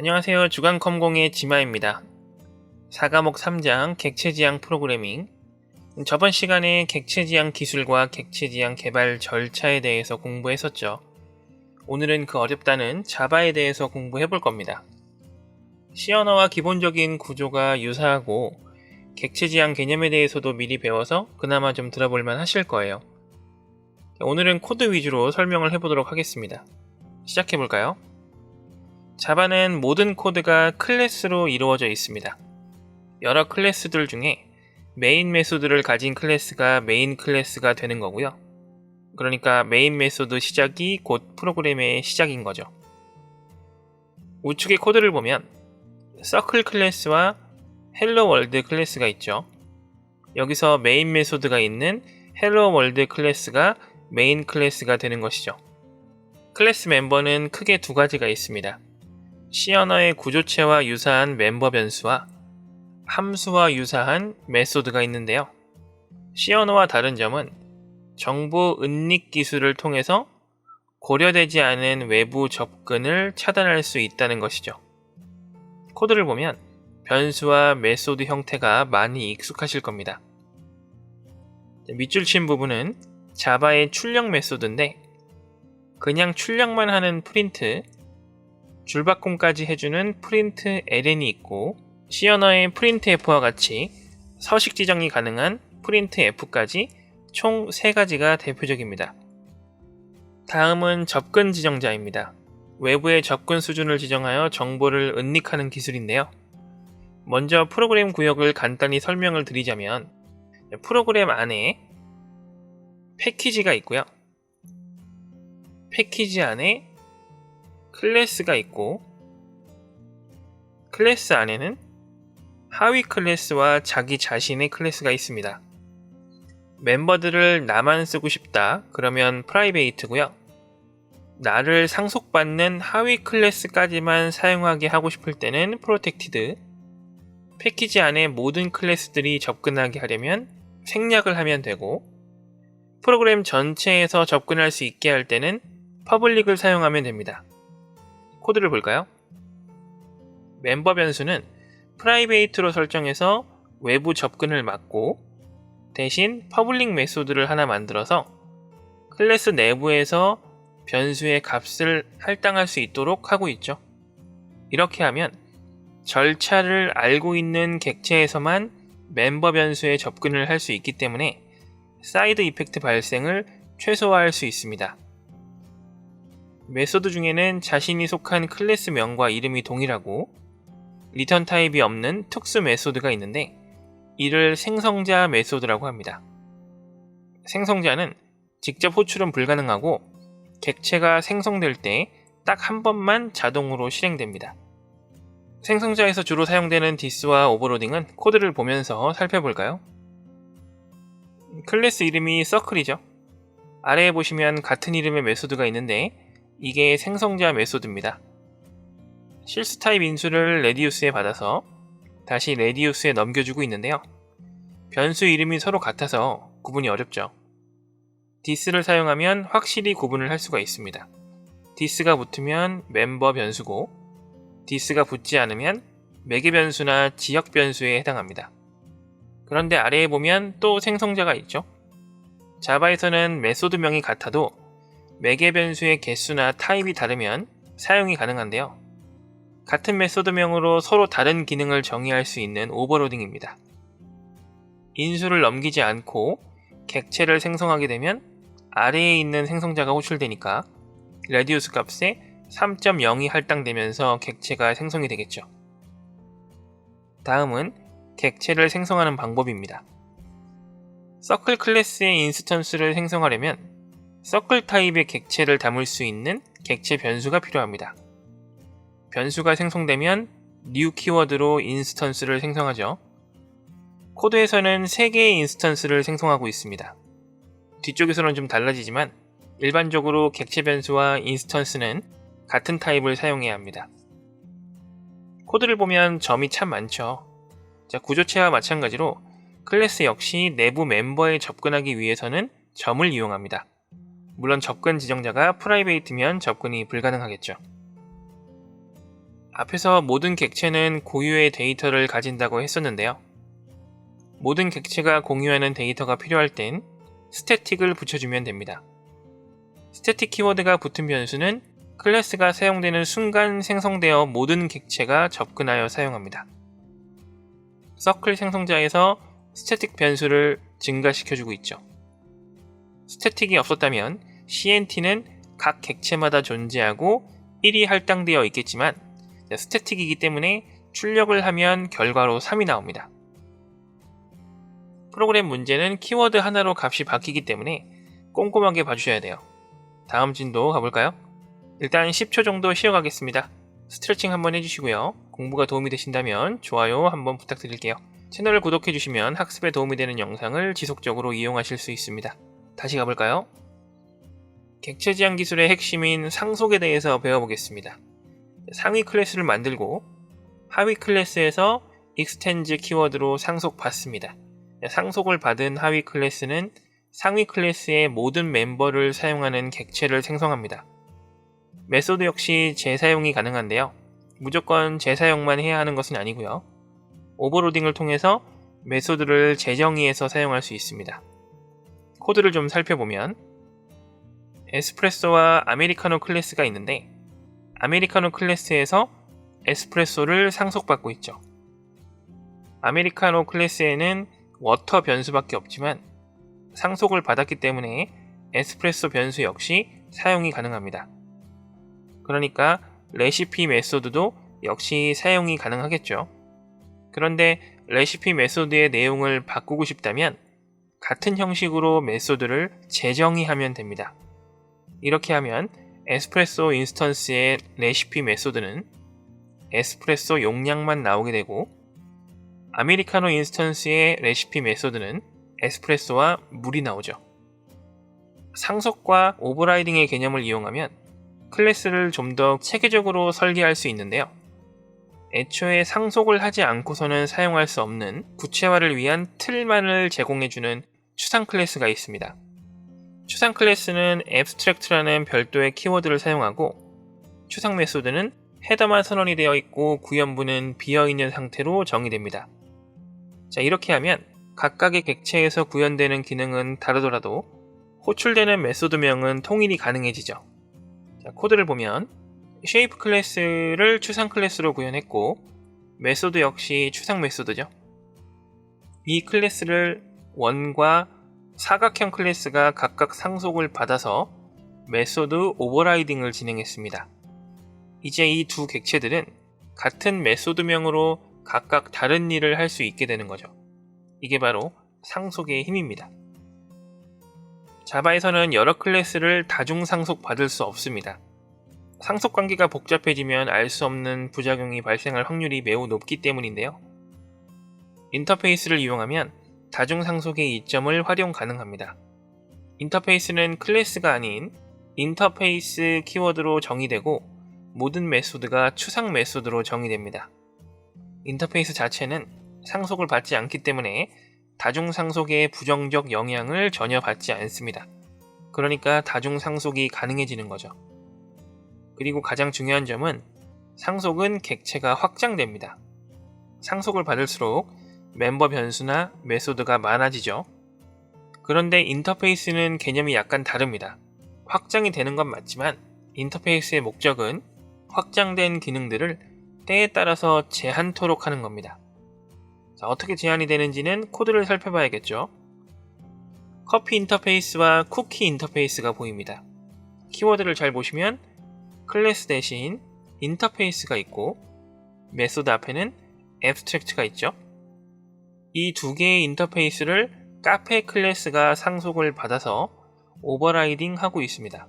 안녕하세요. 주간컴공의 지마입니다. 4과목 3장 객체지향 프로그래밍 저번 시간에 객체지향 기술과 객체지향 개발 절차에 대해서 공부했었죠. 오늘은 그 어렵다는 자바에 대해서 공부해 볼 겁니다. C 언어와 기본적인 구조가 유사하고 객체지향 개념에 대해서도 미리 배워서 그나마 좀 들어볼 만 하실 거예요. 오늘은 코드 위주로 설명을 해보도록 하겠습니다. 시작해 볼까요? 자바는 모든 코드가 클래스로 이루어져 있습니다. 여러 클래스들 중에 메인 메소드를 가진 클래스가 메인 클래스가 되는 거고요. 그러니까 메인 메소드 시작이 곧 프로그램의 시작인 거죠. 우측의 코드를 보면 서클 클래스와 헬로 월드 클래스가 있죠. 여기서 메인 메소드가 있는 헬로 월드 클래스가 메인 클래스가 되는 것이죠. 클래스 멤버는 크게 두 가지가 있습니다. C 언어의 구조체와 유사한 멤버 변수와 함수와 유사한 메소드가 있는데요. C 언어와 다른 점은 정보 은닉 기술을 통해서 고려되지 않은 외부 접근을 차단할 수 있다는 것이죠. 코드를 보면 변수와 메소드 형태가 많이 익숙하실 겁니다. 밑줄 친 부분은 자바의 출력 메소드인데 그냥 출력만 하는 프린트, 줄바꿈까지 해주는 프린트 ln이 있고 언어의 프린트 f와 같이 서식 지정이 가능한 프린트 f까지 총 3가지가 대표적입니다. 다음은 접근 지정자입니다. 외부의 접근 수준을 지정하여 정보를 은닉하는 기술인데요. 먼저 프로그램 구역을 간단히 설명을 드리자면 프로그램 안에 패키지가 있고요. 패키지 안에 클래스가 있고 클래스 안에는 하위 클래스와 자기 자신의 클래스가 있습니다. 멤버들을 나만 쓰고 싶다 그러면 프라이베이트고요. 나를 상속받는 하위 클래스까지만 사용하게 하고 싶을 때는 프로텍티드 패키지 안에 모든 클래스들이 접근하게 하려면 생략을 하면 되고 프로그램 전체에서 접근할 수 있게 할 때는 퍼블릭을 사용하면 됩니다. 코드를 볼까요? 멤버 변수는 프라이베이트로 설정해서 외부 접근을 막고 대신 퍼블릭 메소드를 하나 만들어서 클래스 내부에서 변수의 값을 할당할 수 있도록 하고 있죠. 이렇게 하면 절차를 알고 있는 객체에서만 멤버 변수에 접근을 할 수 있기 때문에 사이드 이펙트 발생을 최소화할 수 있습니다. 메소드 중에는 자신이 속한 클래스명과 이름이 동일하고 리턴 타입이 없는 특수 메소드가 있는데 이를 생성자 메소드라고 합니다. 생성자는 직접 호출은 불가능하고 객체가 생성될 때 딱 한 번만 자동으로 실행됩니다. 생성자에서 주로 사용되는 디스와 오버로딩은 코드를 보면서 살펴볼까요? 클래스 이름이 서클이죠. 아래에 보시면 같은 이름의 메소드가 있는데 이게 생성자 메소드입니다. 실수 타입 인수를 레디우스에 받아서 다시 레디우스에 넘겨주고 있는데요. 변수 이름이 서로 같아서 구분이 어렵죠. 디스를 사용하면 확실히 구분을 할 수가 있습니다. 디스가 붙으면 멤버 변수고 디스가 붙지 않으면 매개 변수나 지역 변수에 해당합니다. 그런데 아래에 보면 또 생성자가 있죠. 자바에서는 메소드명이 같아도 매개 변수의 개수나 타입이 다르면 사용이 가능한데요. 같은 메소드명으로 서로 다른 기능을 정의할 수 있는 오버로딩입니다. 인수를 넘기지 않고 객체를 생성하게 되면 아래에 있는 생성자가 호출되니까 레디우스 값에 3.0이 할당되면서 객체가 생성이 되겠죠. 다음은 객체를 생성하는 방법입니다. 서클 클래스의 인스턴스를 생성하려면 서클 타입의 객체를 담을 수 있는 객체 변수가 필요합니다. 변수가 생성되면 new 키워드로 인스턴스를 생성하죠. 코드에서는 3개의 인스턴스를 생성하고 있습니다. 뒤쪽에서는 좀 달라지지만 일반적으로 객체 변수와 인스턴스는 같은 타입을 사용해야 합니다. 코드를 보면 점이 참 많죠. 자, 구조체와 마찬가지로 클래스 역시 내부 멤버에 접근하기 위해서는 점을 이용합니다. 물론 접근 지정자가 프라이베이트면 접근이 불가능하겠죠. 앞에서 모든 객체는 고유의 데이터를 가진다고 했었는데요. 모든 객체가 공유하는 데이터가 필요할 땐 스태틱을 붙여주면 됩니다. 스태틱 키워드가 붙은 변수는 클래스가 사용되는 순간 생성되어 모든 객체가 접근하여 사용합니다. 서클 생성자에서 스태틱 변수를 증가시켜주고 있죠. 스태틱이 없었다면 CNT는 각 객체마다 존재하고 1이 할당되어 있겠지만 스태틱이기 때문에 출력을 하면 결과로 3이 나옵니다. 프로그램 문제는 키워드 하나로 값이 바뀌기 때문에 꼼꼼하게 봐주셔야 돼요. 다음 진도 가볼까요? 일단 10초 정도 쉬어가겠습니다. 스트레칭 한번 해주시고요. 공부가 도움이 되신다면 좋아요 한번 부탁드릴게요. 채널을 구독해주시면 학습에 도움이 되는 영상을 지속적으로 이용하실 수 있습니다. 다시 가볼까요? 객체 지향 기술의 핵심인 상속에 대해서 배워보겠습니다. 상위 클래스를 만들고 하위 클래스에서 extends 키워드로 상속 받습니다. 상속을 받은 하위 클래스는 상위 클래스의 모든 멤버를 사용하는 객체를 생성합니다. 메소드 역시 재사용이 가능한데요. 무조건 재사용만 해야 하는 것은 아니고요. 오버로딩을 통해서 메소드를 재정의해서 사용할 수 있습니다. 코드를 좀 살펴보면 에스프레소와 아메리카노 클래스가 있는데 아메리카노 클래스에서 에스프레소를 상속받고 있죠. 아메리카노 클래스에는 워터 변수밖에 없지만 상속을 받았기 때문에 에스프레소 변수 역시 사용이 가능합니다. 그러니까 레시피 메소드도 역시 사용이 가능하겠죠. 그런데 레시피 메소드의 내용을 바꾸고 싶다면 같은 형식으로 메소드를 재정의하면 됩니다. 이렇게 하면 에스프레소 인스턴스의 레시피 메소드는 에스프레소 용량만 나오게 되고 아메리카노 인스턴스의 레시피 메소드는 에스프레소와 물이 나오죠. 상속과 오버라이딩의 개념을 이용하면 클래스를 좀 더 체계적으로 설계할 수 있는데요. 애초에 상속을 하지 않고서는 사용할 수 없는 구체화를 위한 틀만을 제공해주는 추상 클래스가 있습니다. 추상 클래스는 abstract라는 별도의 키워드를 사용하고 추상 메소드는 헤더만 선언이 되어 있고 구현부는 비어 있는 상태로 정의됩니다. 자, 이렇게 하면 각각의 객체에서 구현되는 기능은 다르더라도 호출되는 메소드명은 통일이 가능해지죠. 자, 코드를 보면 shape 클래스를 추상 클래스로 구현했고 메소드 역시 추상 메소드죠. 이 클래스를 원과 사각형 클래스가 각각 상속을 받아서 메소드 오버라이딩을 진행했습니다. 이제 이 두 객체들은 같은 메소드명으로 각각 다른 일을 할 수 있게 되는 거죠. 이게 바로 상속의 힘입니다. 자바에서는 여러 클래스를 다중 상속 받을 수 없습니다. 상속 관계가 복잡해지면 알 수 없는 부작용이 발생할 확률이 매우 높기 때문인데요. 인터페이스를 이용하면 다중 상속의 이점을 활용 가능합니다. 인터페이스는 클래스가 아닌 인터페이스 키워드로 정의되고 모든 메소드가 추상 메소드로 정의됩니다. 인터페이스 자체는 상속을 받지 않기 때문에 다중 상속의 부정적 영향을 전혀 받지 않습니다. 그러니까 다중 상속이 가능해지는 거죠. 그리고 가장 중요한 점은 상속은 객체가 확장됩니다. 상속을 받을수록 멤버 변수나 메소드가 많아지죠. 그런데 인터페이스는 개념이 약간 다릅니다. 확장이 되는 건 맞지만 인터페이스의 목적은 확장된 기능들을 때에 따라서 제한토록 하는 겁니다. 자, 어떻게 제한이 되는지는 코드를 살펴봐야겠죠. 커피 인터페이스와 쿠키 인터페이스가 보입니다. 키워드를 잘 보시면 클래스 대신 인터페이스가 있고 메소드 앞에는 abstract가 있죠. 이 두 개의 인터페이스를 카페 클래스가 상속을 받아서 오버라이딩 하고 있습니다.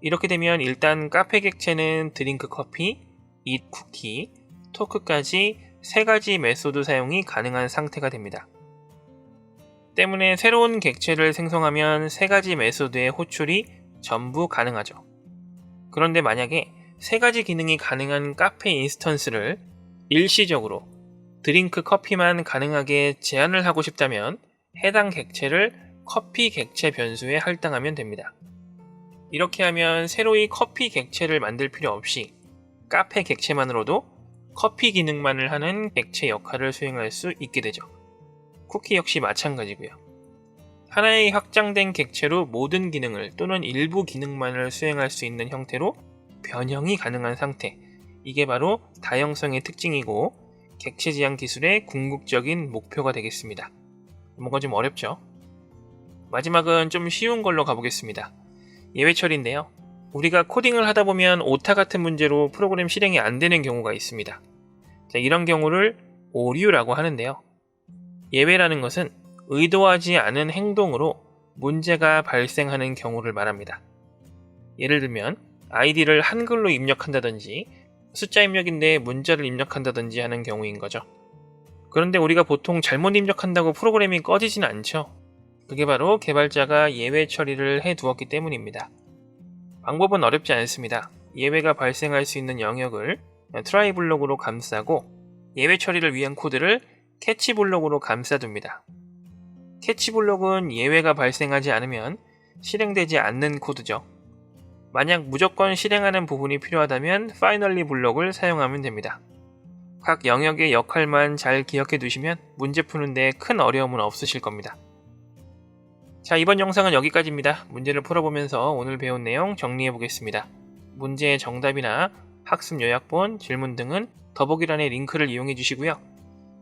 이렇게 되면 일단 카페 객체는 드링크 커피, eat 쿠키, 토크까지 세 가지 메소드 사용이 가능한 상태가 됩니다. 때문에 새로운 객체를 생성하면 세 가지 메소드의 호출이 전부 가능하죠. 그런데 만약에 세 가지 기능이 가능한 카페 인스턴스를 일시적으로 드링크 커피만 가능하게 제한을 하고 싶다면 해당 객체를 커피 객체 변수에 할당하면 됩니다. 이렇게 하면 새로이 커피 객체를 만들 필요 없이 카페 객체만으로도 커피 기능만을 하는 객체 역할을 수행할 수 있게 되죠. 쿠키 역시 마찬가지고요. 하나의 확장된 객체로 모든 기능을 또는 일부 기능만을 수행할 수 있는 형태로 변형이 가능한 상태. 이게 바로 다형성의 특징이고 객체 지향 기술의 궁극적인 목표가 되겠습니다. 뭔가 좀 어렵죠? 마지막은 좀 쉬운 걸로 가보겠습니다. 예외 처리인데요. 우리가 코딩을 하다 보면 오타 같은 문제로 프로그램 실행이 안 되는 경우가 있습니다. 자, 이런 경우를 오류라고 하는데요. 예외라는 것은 의도하지 않은 행동으로 문제가 발생하는 경우를 말합니다. 예를 들면 아이디를 한글로 입력한다든지 숫자 입력인데 문자를 입력한다든지 하는 경우인 거죠. 그런데 우리가 보통 잘못 입력한다고 프로그램이 꺼지진 않죠. 그게 바로 개발자가 예외 처리를 해 두었기 때문입니다. 방법은 어렵지 않습니다. 예외가 발생할 수 있는 영역을 트라이 블록으로 감싸고 예외 처리를 위한 코드를 캐치 블록으로 감싸둡니다. 캐치 블록은 예외가 발생하지 않으면 실행되지 않는 코드죠. 만약 무조건 실행하는 부분이 필요하다면 파이널리 블록을 사용하면 됩니다. 각 영역의 역할만 잘 기억해 두시면 문제 푸는데 큰 어려움은 없으실 겁니다. 자, 이번 영상은 여기까지입니다. 문제를 풀어보면서 오늘 배운 내용 정리해 보겠습니다. 문제의 정답이나 학습 요약본, 질문 등은 더보기란의 링크를 이용해 주시고요.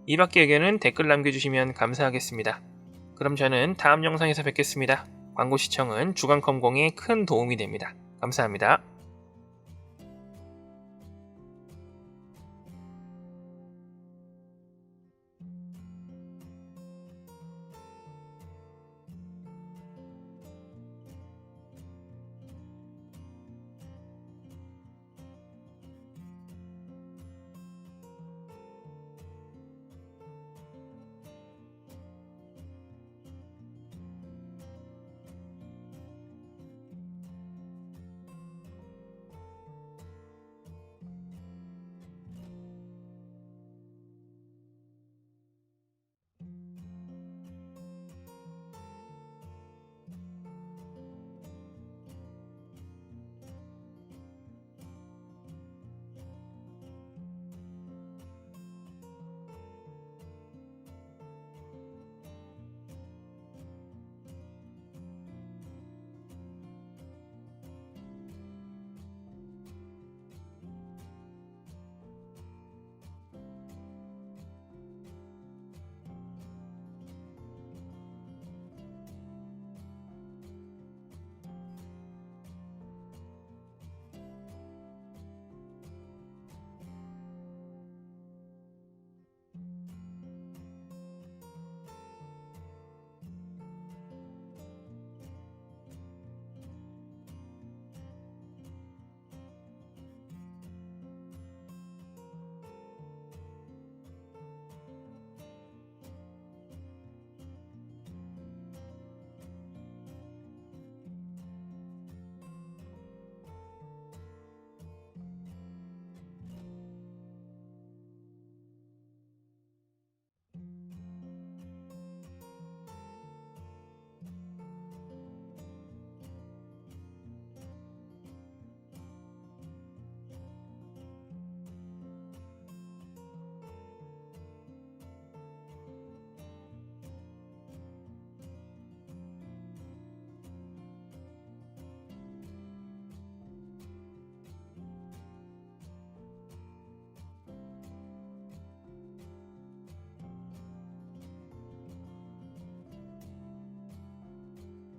이 밖의 의견은 댓글 남겨주시면 감사하겠습니다. 그럼 저는 다음 영상에서 뵙겠습니다. 광고 시청은 주간컴공에 큰 도움이 됩니다. 감사합니다.